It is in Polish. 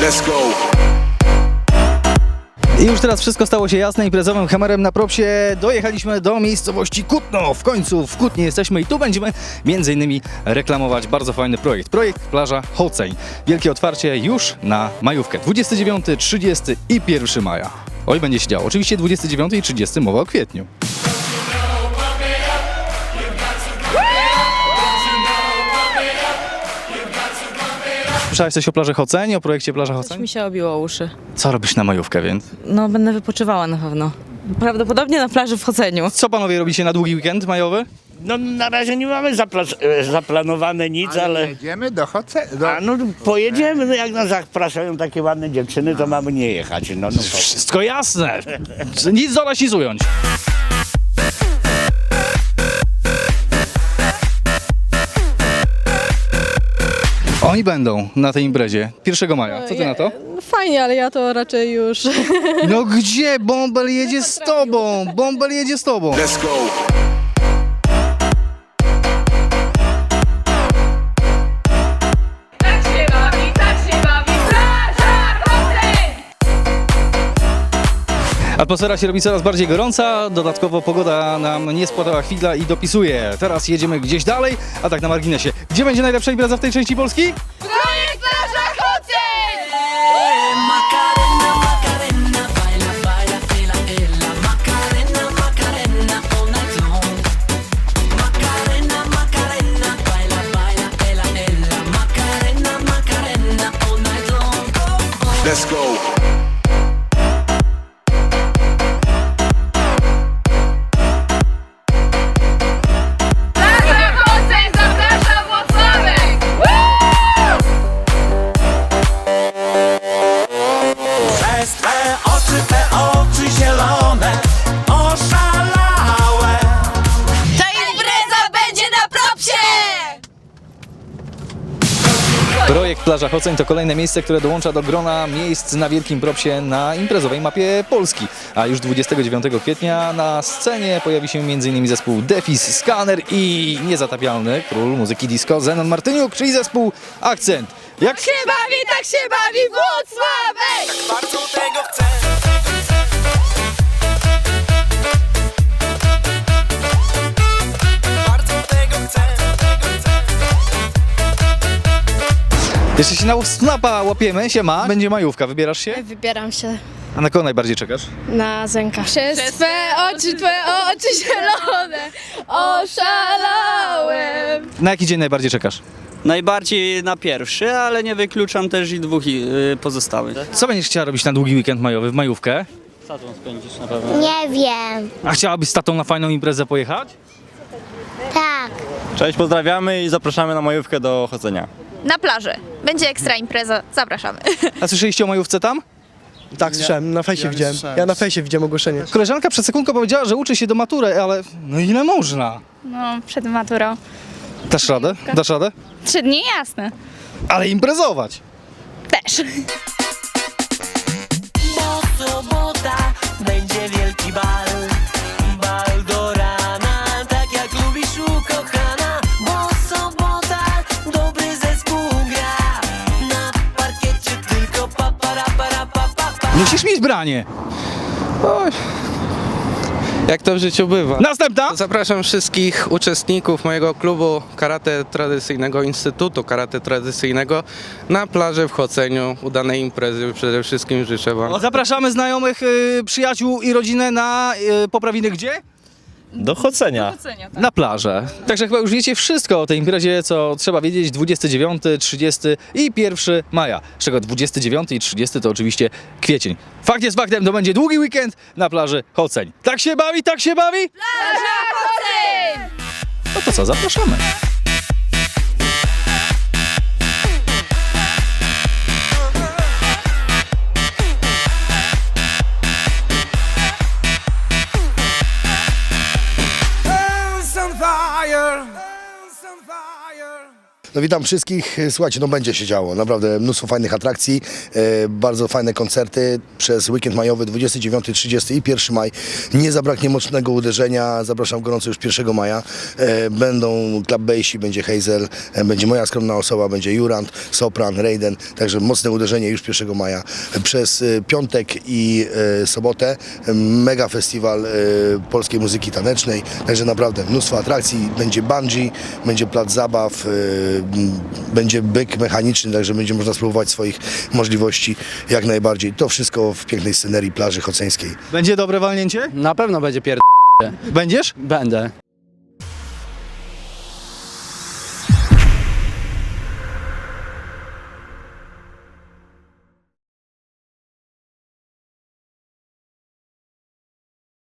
Let's go. I już teraz wszystko stało się jasne. Imprezowym kamerem na propsie dojechaliśmy do miejscowości Kutno. W końcu w Kutnie jesteśmy i tu będziemy między innymi reklamować bardzo fajny projekt. Projekt Plaża Hoceń. Wielkie otwarcie już na majówkę. 29, 30 i 1 maja. Oj, będzie się działo. Oczywiście 29 i 30 mowa o kwietniu. Słyszałeś coś o plaży Hoceń, o projekcie Plaża Coś Hoceń? mi się obiło uszy. Co robisz na majówkę, więc? No, będę wypoczywała na pewno. Prawdopodobnie na plaży w Choceniu. Co panowie robicie na długi weekend majowy? No na razie nie mamy zapla- e, zaplanowane nic, ale... Jedziemy do Hoce... Do... A no pojedziemy, no jak nas zapraszają takie ładne dziewczyny, to mamy nie jechać. No, no to... Wszystko jasne. Nic do nas nic ująć. Oni będą na tej imprezie 1 maja. Co ty na to? Fajnie, ale ja to raczej już. No gdzie? Bąbel jedzie z tobą. Bąbel jedzie z tobą. Let's go. Atmosfera się robi coraz bardziej gorąca, dodatkowo pogoda nam nie składała chwila i dopisuje. Teraz jedziemy gdzieś dalej, a tak na marginesie. Gdzie będzie najlepsza impreza w tej części Polski? Projekt plaża Hoceń! Macarena, Macarena, Projekt Plaża Hoceń to kolejne miejsce, które dołącza do grona miejsc na Wielkim Propsie na imprezowej mapie Polski. A już 29 kwietnia na scenie pojawi się m.in. zespół Defis, Scanner i niezatapialny król muzyki disco Zenon Martyniuk, czyli zespół Akcent. Jak się bawi, tak się bawi Włocławek! Bardzo tego chcę. Jeszcze się na snapa łapiemy, się ma, będzie majówka, wybierasz się? Wybieram się A na kogo najbardziej czekasz? na Zenka. Przez twe oczy, twoje oczy zielone oszalałem. Na jaki dzień najbardziej czekasz? Najbardziej na pierwszy, ale nie wykluczam też i dwóch y, pozostałych. Co będziesz chciała robić na długi weekend majowy, w majówkę? Tu spędzisz na pewno? Nie wiem. A chciałabyś z tatą na fajną imprezę pojechać? Tak. Cześć, pozdrawiamy i zapraszamy na majówkę do chodzenia. Na plaży. Będzie ekstra impreza. Zapraszamy. A słyszeliście o majówce tam? Tak, słyszałem, na fejsie widziałem. Ja na fejsie widziałem ogłoszenie. Koleżanka przed sekundką powiedziała, że uczy się do matury, ale no ile można? No, przed maturą. Dasz radę? Dasz radę? Trzy dni, jasne. Ale imprezować! Też. Musisz mieć branie! Jak to w życiu bywa. Następna! Zapraszam wszystkich uczestników mojego klubu karate tradycyjnego, Instytutu Karate Tradycyjnego na plażę w Choceniu. Udanej imprezy przede wszystkim życzę Wam. Zapraszamy znajomych, y, przyjaciół i rodzinę na y, poprawiny gdzie? Do chodzenia. Na plażę. Także chyba już wiecie wszystko o tej imprezie, co trzeba wiedzieć 29, 30 i 1 maja. Z czego 29 i 30 to oczywiście kwiecień. Fakt jest faktem, to będzie długi weekend na plaży Hoceń. Tak się bawi, tak się bawi? Plaża Hoceń! No to co, zapraszamy. No witam wszystkich. Słuchajcie, no będzie się działo. Naprawdę mnóstwo fajnych atrakcji, e, bardzo fajne koncerty przez weekend majowy 29, 30 i 1 maj. Nie zabraknie mocnego uderzenia. Zapraszam gorąco już 1 maja. E, będą Club Bassi, będzie Hazel, e, będzie moja skromna osoba, będzie Jurand, Sopran, Raiden. Także mocne uderzenie już 1 maja. Przez e, piątek i e, sobotę e, mega festiwal e, polskiej muzyki tanecznej. Także naprawdę mnóstwo atrakcji. Będzie bungee, będzie plac zabaw, e, będzie byk mechaniczny, także będzie można spróbować swoich możliwości jak najbardziej. To wszystko w pięknej scenerii plaży choceńskiej. Będzie dobre walnięcie? Na pewno będzie pier... Będziesz? Będę.